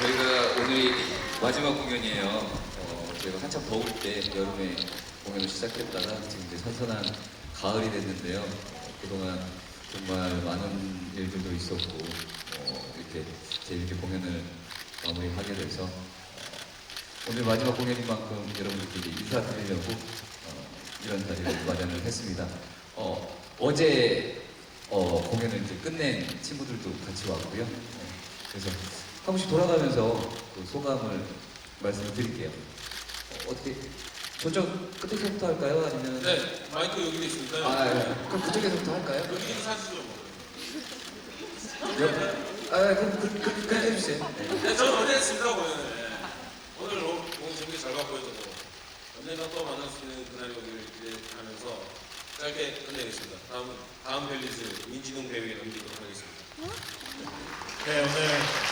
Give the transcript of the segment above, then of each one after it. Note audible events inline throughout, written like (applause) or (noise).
저희가 오늘이 마지막 공연이에요. 어, 저희가 한참 더울 때 여름에 공연을 시작했다가 지금 이제 선선한 가을이 됐는데요. 어, 그동안 정말 많은 일들도 있었고 어, 이렇게 재밌게 공연을 마무리하게 돼서 어, 오늘 마지막 공연인 만큼 여러분들끼리 인사드리려고 어, 이런 자리를 마련을 했습니다. 어, 어제 어, 공연을 이제 끝낸 친구들도 같이 왔고요. 어, 그래서 한 번씩 돌아가면서 그 소감을 말씀을 드릴게요. 어, 떻게 저쪽 끝에서부터 할까요? 아니면 네, 마이크 여기 있으니까요. 아, 예. 그럼 그쪽에서부터 할까요? 여기 인사하시죠. 뭐. 옆, 아, 그럼 그, 그, 그, 해주세요. 네. 네, 저는 어제 했습니다, 공연을. 네. 오늘 너무 너무 재밌게 잘 저도. 언젠가 또 만날 수 있는 그날이 오기를 기대하면서 짧게 끝내겠습니다. 다음, 다음 벨리즈 민진웅 배우에 넘기도록 하겠습니다. 네 오늘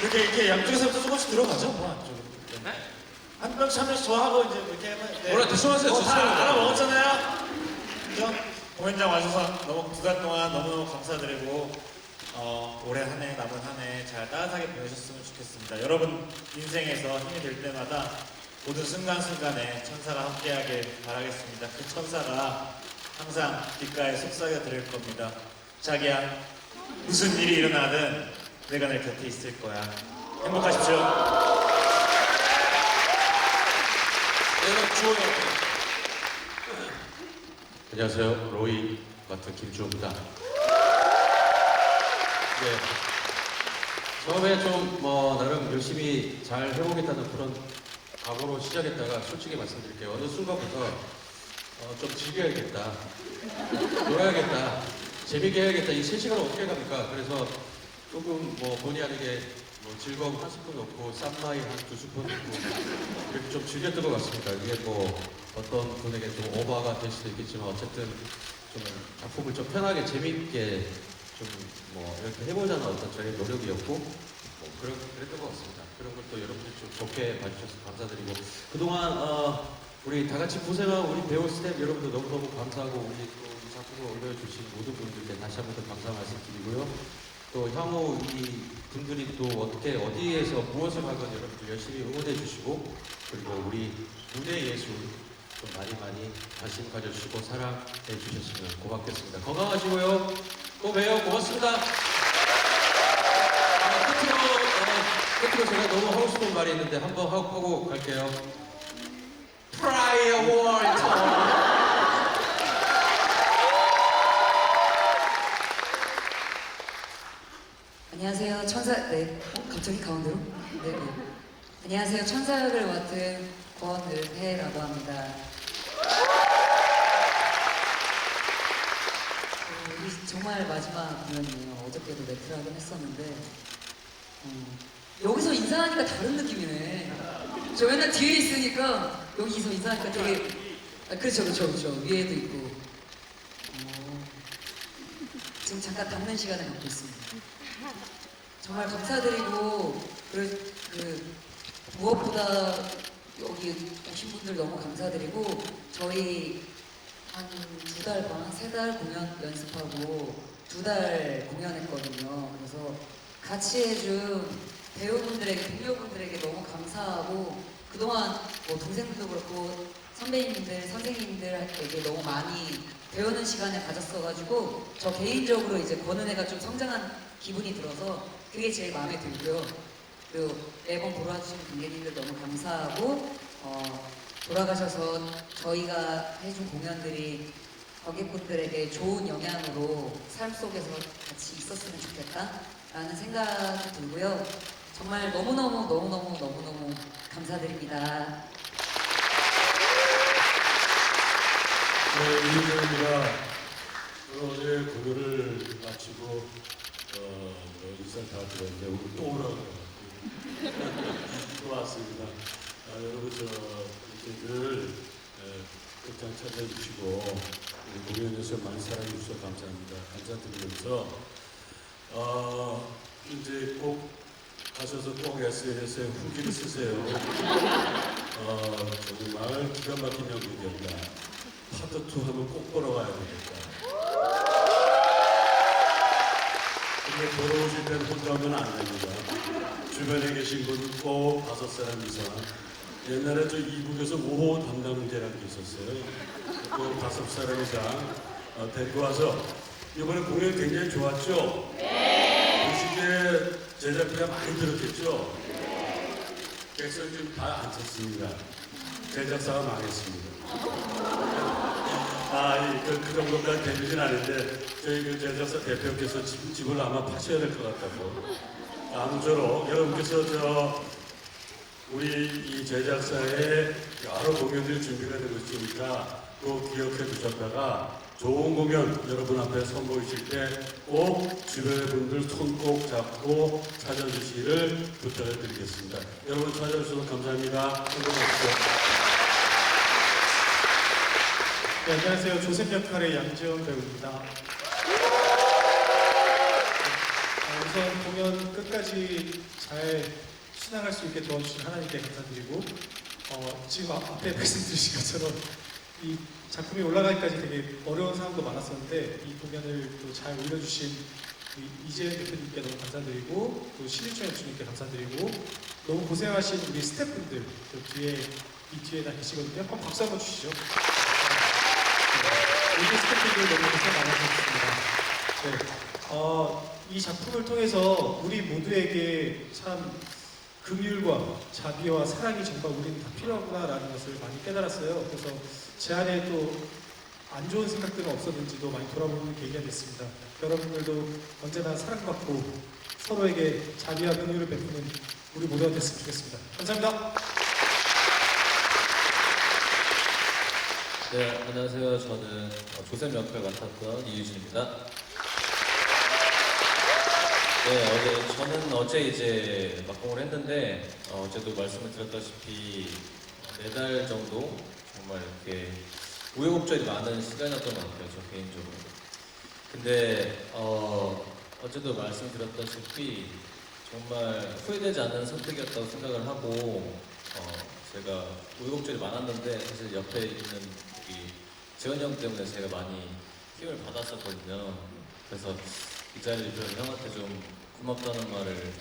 이렇게 이렇게 양쪽에서부터 조금씩 들어가죠 뭐 안쪽으로. 네? 한 명씩 한 명씩 좋아하고 이제 뭐 이렇게 하면 네. 대충 하세요, 어, 다 하세요. 알아 먹었잖아요 그죠? 공연장 와주셔서 너무 두 달 동안 너무너무 감사드리고 어, 올해 한 해 남은 한 해 잘 따뜻하게 보내셨으면 좋겠습니다 여러분 인생에서 힘이 될 때마다 모든 순간순간에 천사가 함께하길 바라겠습니다 그 천사가 항상 귓가에 속삭여 드릴 겁니다 자기야 무슨 일이 일어나든 내가 내 곁에 있을 거야 행복하십시오 내가 주호야. 안녕하세요. 로이 맡은 김주호입니다. 네. 처음에 좀 뭐 나름 열심히 잘 해보겠다는 그런 각오로 시작했다가 솔직히 말씀드릴게요. 어느 순간부터 어, 좀 즐겨야겠다. 놀아야겠다. 재밌게 해야겠다. 이 3시간 어떻게 갑니까? 그래서 조금 뭐 본의 아니게 뭐 즐거움 한 스푼 넣고 쌈마이 한 두 스푼 넣고 이렇게 좀 즐겼던 것 같습니다. 이게 뭐 어떤 분에게 좀 오버가 될 수도 있겠지만 어쨌든 좀 작품을 좀 편하게 재밌게 좀 뭐 이렇게 해보자는 어떤 저의 노력이었고 뭐 그런 그랬던 것 같습니다. 그런 것도 여러분들 좀 좋게 봐주셔서 감사드리고 그동안 어, 우리 다 같이 고생한 우리 배우 스태프 여러분들 너무너무 감사하고 우리 또이 작품을 올려주신 모든 분들께 다시 한 번 더 감사 말씀드리고요. 또 향후 이 분들이 또 어떻게 어디에서 무엇을 하건 여러분들 열심히 응원해 주시고 그리고 우리 무대 예술 좀 많이 많이 관심 가져주시고 사랑해 주셨으면 고맙겠습니다. 건강하시고요. 또 봬요. 고맙습니다. 아, 끝으로, 어, 끝으로 제가 너무 하고 싶은 말이 있는데 한번 하고, 갈게요. Walter. 안녕하세 천사 네 어, 갑자기 가운데로 네, 네. 안녕하세요. 천사 역을 맡은 권을혜라고 합니다. 어, 이 정말 마지막 공연이에요. 어저께도 네트라곤 했었는데 어, 여기서 인사하니까 다른 느낌이네. 저 맨날 뒤에 있으니까 여기서 인사하니까 되게 아, 그렇죠, 그렇죠, 그렇죠. 위에도 있고. 어, 지금 잠깐 담는 시간을 갖고 있습니다. 정말 감사드리고 그, 그 무엇보다 여기 오신 분들 너무 감사드리고 저희 한 두 달 반, 세 달 공연 연습하고 두 달 공연했거든요. 그래서 같이 해준 배우분들에게, 동료분들에게 너무 감사하고 그동안 뭐 동생들도 그렇고 선배님들, 선생님들에게 너무 많이 배우는 시간을 가졌어가지고 저 개인적으로 이제 권은혜가 좀 성장한 기분이 들어서 그게 제일 마음에 들고요. 그리고 앨범 보러 와주신 관객님들 너무 감사하고 어, 돌아가셔서 저희가 해준 공연들이 관객분들에게 좋은 영향으로 삶 속에서 같이 있었으면 좋겠다라는 생각이 들고요. 정말 너무너무 너무너무 너무너무 감사드립니다. 네, 이은영입니다. 어제 공연을 마치고 어, 뭐 인사를 다 드렸는데 오늘 또 오라고 또 왔습니다. 아, 여러분 저 이렇게 늘 에, 끝장 찾아주시고 우리 공연에서 많이 사랑해 주셔서 감사합니다. 감사드리면서 어, 이제 꼭 가셔서 꼭 SNS에 후기를 쓰세요. 어, 정말 기가 막힌 연극이었다. 파트 2 하면 꼭 보러 가야 되겠다. 근데 보러 오실 때는 혼자 오면 안 됩니다. 주변에 계신 분 꼭 다섯 사람 이상. 옛날에 저 이북에서 5호 담당자라는 게 있었어요. 꼭 다섯 사람 이상 어, 데리고 와서 이번에 공연 굉장히 좋았죠? 보시기에 제작비가 많이 들었겠죠? 객석이 좀다 앉혔습니다. 제작사가 망했습니다. 아, 이, 그, 그 정도까지 되진 않은데 저희 그 제작사 대표께서 집, 집을 아마 파셔야 될 것 같다고. 아무쪼록 여러분께서 저 우리 이 제작사에 여러 공연들이 준비가 되고 있으니까 꼭 기억해 두셨다가 좋은 공연 여러분 앞에 선보이실 때 꼭 주변의 분들 손 꼭 잡고 찾아주시기를 부탁을 드리겠습니다. 여러분 찾아주셔서 감사합니다. 행복하십시오. 네, 안녕하세요. 조셉 역할의 양지원 배우입니다. 어, 우선 공연 끝까지 잘 순항할 수 있게 도와주신 하나님께 감사드리고 어, 지금 앞- 앞에 (laughs) 말씀드리신 것처럼 이 작품이 올라가기까지 되게 어려운 상황도 많았었는데 이 공연을 또 잘 올려주신 이재현 대표님께 너무 감사드리고 또 신일철 연출님께 감사드리고 너무 고생하신 우리 스태프분들 또 뒤에 이 뒤에 다 계시거든요. 한번 박수 한번 주시죠. 우리 스태프들 너무 고생 많으셨습니다. 네. 어, 이 작품을 통해서 우리 모두에게 참 긍휼과 자비와 사랑이 정말 우리는 다 필요하구나라는 것을 많이 깨달았어요. 그래서 제 안에 또 안 좋은 생각들은 없었는지도 많이 돌아보는 계기가 됐습니다. 여러분들도 언제나 사랑받고 서로에게 자비와 긍휼을 베푸는 우리 모두가 됐으면 좋겠습니다. 감사합니다. 네, 안녕하세요. 저는 어, 조셉 역할 맡았던 이유진입니다. 네, 어제 저는 어제 이제 막공을 했는데 어, 어제도 말씀을 드렸다시피 네 달 정도 정말 이렇게 우여곡절이 많은 시간이었던 것 같아요. 저 개인적으로. 근데 어, 어제도 말씀드렸다시피 정말 후회되지 않는 선택이었다고 생각을 하고 어, 제가 우여곡절이 많았는데 사실 옆에 있는 재현이 형 때문에 제가 많이 힘을 받았었거든요. 그래서 이 빌어 형한테 좀 고맙다는 말을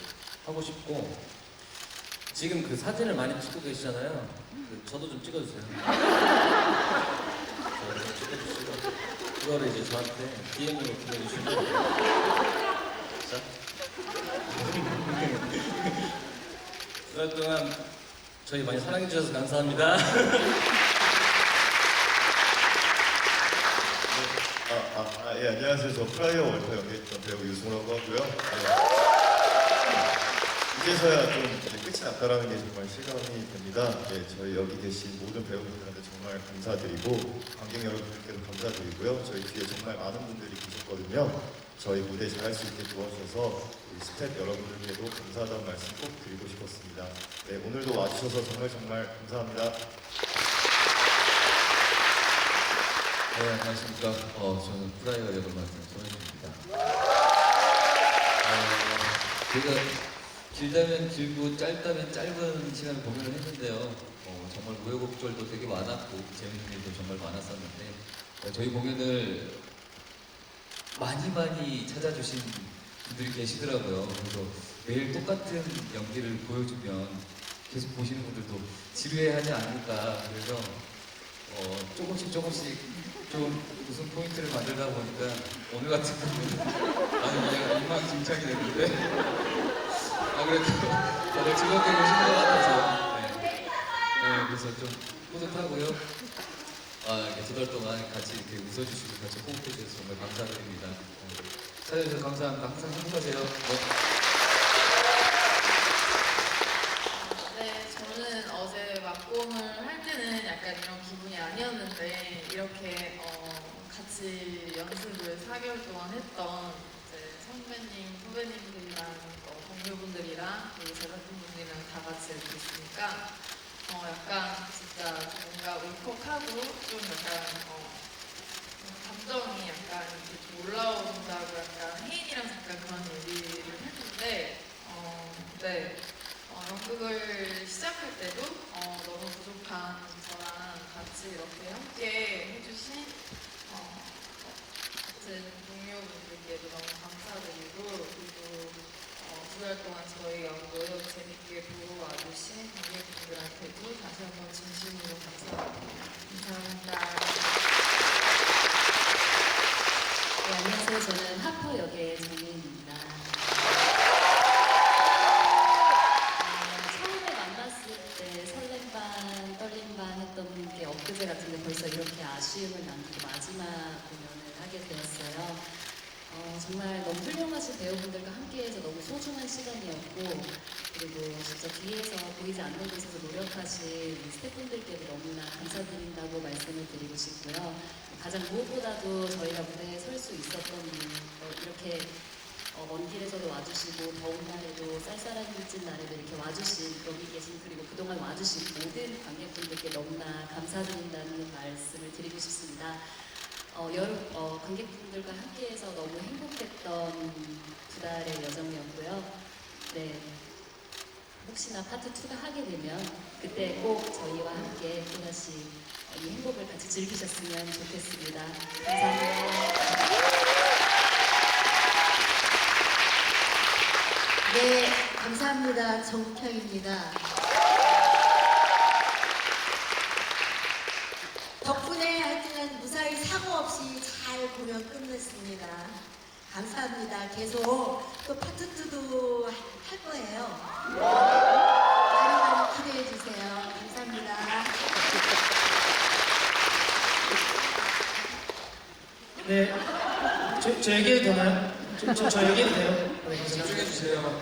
하고 싶고 지금 그 사진을 많이 찍고 계시잖아요. 그 저도 좀 찍어주세요. (laughs) 찍어주시고 그거를 이제 저한테 DM으로 보내주시면 자. (laughs) 두달 동안 저희 많이 사랑해 주셔서 감사합니다. (laughs) 아, 아, 아, 예, 안녕하세요. 저 프라이어 월터 연기했던 배우 유승우라고 하고요. 네. 이제서야 좀 이제 끝이 났다라는 게 정말 실감이 됩니다. 네, 저희 여기 계신 모든 배우분들한테 정말 감사드리고 관객 여러분들께도 감사드리고요. 저희 뒤에 정말 많은 분들이 계셨거든요. 저희 무대 잘할 수 있게 도와주셔서 우리 스태프 여러분들께도 감사하다는 말씀 꼭 드리고 싶었습니다. 네, 오늘도 와주셔서 정말 정말 감사합니다. 네, 안녕하십니까. 어, 저는 프라이어 역을 맡은 손현입니다. 어, 제가 길다면 길고 짧다면 짧은 시간 공연을 했는데요. 어, 정말 우여곡절도 되게 많았고 재밌는 일도 정말 많았었는데 어, 저희 공연을 많이 많이 찾아주신 분들이 계시더라고요. 그래서 매일 똑같은 연기를 보여주면 계속 보시는 분들도 지루해하지 않을까. 그래서 어, 조금씩 조금씩 좀 무슨 포인트를 만들다 보니까 오늘 같은 경우는 아니 그냥 엉망진창이 됐는데 아 그래도 다들 즐겁게 보신 것 같아서 네. 네, 그래서 좀 뿌듯하고요 아 이렇게 두달 동안 같이 이렇게 웃어주시고 같이 호흡해주셔서 정말 감사드립니다 네. 찾아주셔서 감사합니다 항상 행복하세요 네. 네, 저는 어제 막공을 할 때는 약간 이런 기분이 아니었는데 이렇게 어, 같이 연습을 4개월 동안 했던 이제 선배님, 후배님들이랑 어, 동료분들이랑 그리고 제작진분들이랑 다 같이 이렇게 있으니까 어, 약간 진짜 뭔가 울컥하고 좀 약간 어, 감정이 약간 이렇게 좀 올라온다고 약간 혜인이랑 잠깐 그런 얘기를 했는데 어, 네. 어, 연극을 시작할 때도 어, 너무 부족한 저랑 같이 이렇게 함께 해주신 어, 같은 동료분들께도 너무 감사드리고 그리고 어, 두달 동안 저희 연극 재밌게 보러 와주신 관객분들한테도 다시 한번 진심으로 감사합니다. 감사합니다. 네, 안녕하세요. 저는 하퍼 역의 정민입니다. 어, 처음에 만났을 때 설렘 반, 떨림 반 했던 게 엊그제 같은데 벌써 이렇게 아쉬움을 남기고 마지막 공연을 하게 되었어요. 어, 정말 너무 훌륭하신 배우분들과 함께해서 너무 소중한 시간이었고 그리고 진짜 뒤에서 보이지 않는 곳에서 우리 스태프분들께도 너무나 감사드린다고 말씀을 드리고 싶고요. 가장 무엇보다도 저희가 무대에 설 수 있었던 이유, 어, 이렇게 어, 먼 길에서도 와주시고 더운 날에도 쌀쌀한 일진 날에도 이렇게 와주신 여기 계신 그리고 그동안 와주신 모든 관객분들께 너무나 감사드린다는 말씀을 드리고 싶습니다. 어, 여름 어, 관객분들과 함께해서 너무 행복했던 두 달의 여정이었고요. 네. 혹시나 파트 2가 하게 되면 그때 꼭 저희와 함께 또다시 어, 이 행복을 같이 즐기셨으면 좋겠습니다. 감사합니다. 네, 감사합니다. 정평입니다. 덕분에 하여튼 무사히 사고 없이 잘 공연 끝냈습니다. 감사합니다. 계속 또 파트 2도 할 거예요. 많이 많이 기대해 주세요. 감사합니다. 네, 저, 저 얘기해도 되나요? 저, 저, 저 얘기해도 돼요? 네. 집중해주세요.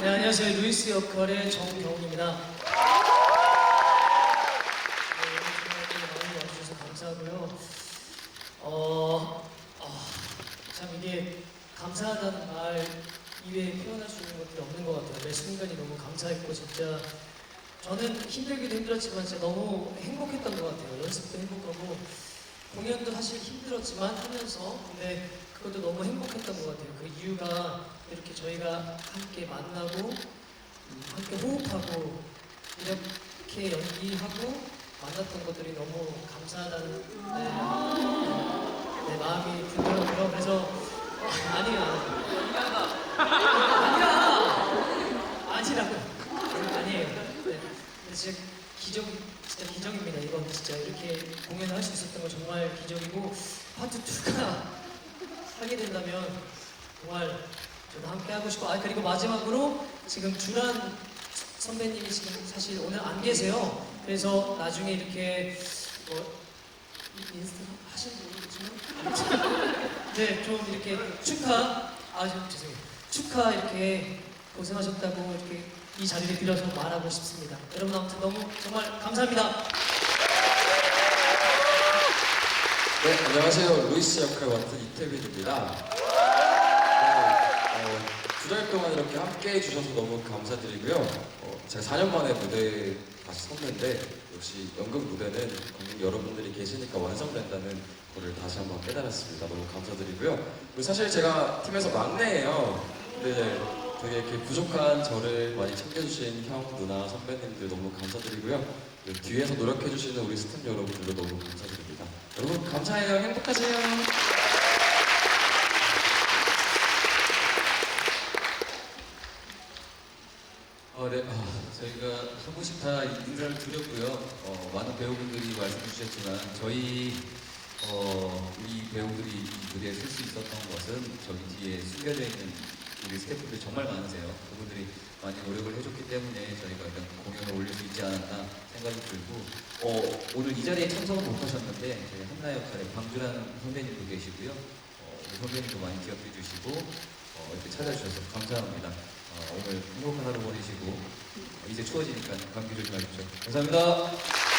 네, 안녕하세요. 루이스 역할의 정경훈입니다. 네, 오늘 많이 와주셔서 감사하고요. 어, 어, 참 이게 감사하다는 말 이외에 표현할 수 있는 것들이 매 순간이 너무 감사했고 진짜 저는 힘들기도 힘들었지만 진짜 너무 행복했던 것 같아요. 연습도 행복하고 공연도 사실 힘들었지만 하면서 근데 그것도 너무 행복했던 것 같아요. 그 이유가 이렇게 저희가 함께 만나고 음, 함께 호흡하고 이렇게 연기하고 만났던 것들이 너무 감사하다는 네, 네, 마음이 들더라고요. 그래서 어, 아니에요. 아니야. 아니라고. 아니에요. 네. 진짜 기적, 진짜 기적입니다. 이건 진짜 이렇게 공연을 할 수 있었던 건 정말 기적이고 파트 2가 하게 된다면 정말 저도 함께 하고 싶고 아 그리고 마지막으로 지금 주란 선배님이 지금 사실 오늘 안 계세요. 그래서 나중에 이렇게 뭐 이- 인스타 하시는 모르겠지만 (laughs) 네, 좀 이렇게 축하 아 저- 죄송해요. 축하 이렇게 고생하셨다고 이렇게 이 자리를 빌어서 말하고 싶습니다. 여러분 아무튼 너무 정말 감사합니다. 네, 안녕하세요. 루이스 역할 맡은 이태빈입니다. 네, 두달 동안 이렇게 함께 해주셔서 너무 감사드리고요. 어, 제가 4년 만에 무대에 다시 섰는데 역시 연극 무대는 관객 여러분들이 계시니까 완성된다는 거를 다시 한번 깨달았습니다. 너무 감사드리고요. 사실 제가 팀에서 막내예요. 근데 되게 이렇게 부족한 저를 많이 챙겨주신 형, 누나, 선배님들 너무 감사드리고요. 뒤에서 노력해주시는 우리 스태프 여러분들도 너무 감사드립니다. 여러분 감사해요. 행복하세요. 어, 네. 아, 저희가 한 분씩 다 인사를 드렸고요. 어, 많은 배우분들이 말씀해 주셨지만 저희 어, 우리 배우들이 이 무대에 설 수 있었던 것은 저기 뒤에 숨겨져 있는 우리 스태프들이 정말 많으세요. 그분들이 많이 노력을 해줬기 때문에 저희가 이런 공연을 올릴 수 있지 않았나 생각이 들고 어, 오늘 이 자리에 참석은 못 하셨는데 저희 한나 역할의 방주라는 선배님도 계시고요. 어, 우리 선배님도 많이 기억해 주시고 어, 이렇게 찾아주셔서 감사합니다. 어, 오늘 행복한 하루 보내시고 어, 이제 추워지니까 감기 조심하십시오. 감사합니다.